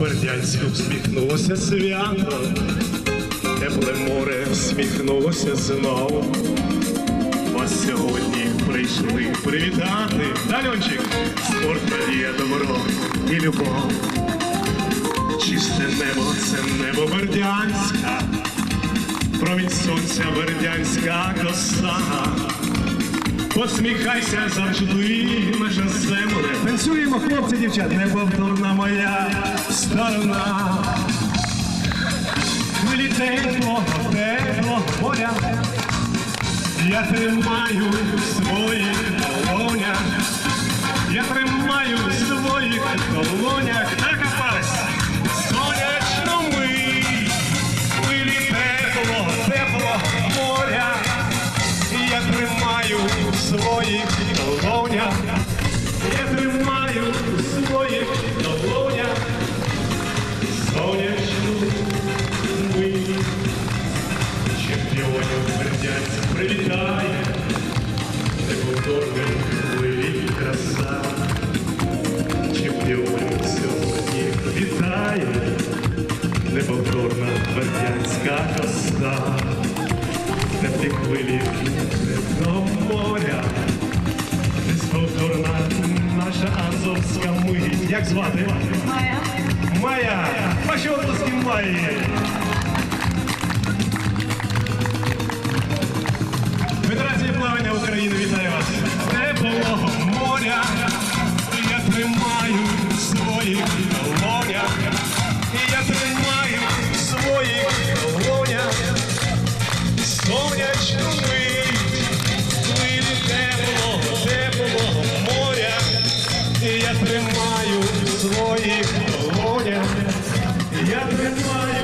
Бердянську всміхнулося свято, тепле море всміхнулося знов. Вас сьогодні прийшли привітати. Дальончик, спорт надія, добро і любов. Чисте небо це небо Бердянська, промінь сонця Бердянська коса. Посміхайся завжди, наша земле. Танцюємо, хлопці, дівчат, неповторна моя сторона. Хвилі тепло, тепло моря. Я тримаю своїх долонях. Я тримаю своїх долонях. Накопалась сонячну мить. Хвилі тепло, тепло моря. Я своїх долонях, я тримаю своїх мить. Як звати? Майя. Майя! Ваші обласки Майї! Федерація плавання України вітає вас! Теплого моря я тримаю своїх долонях, і я тримаю своїх долонях сонячну я тримаю своїх долонях, я тримаю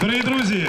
Дорогі друзі,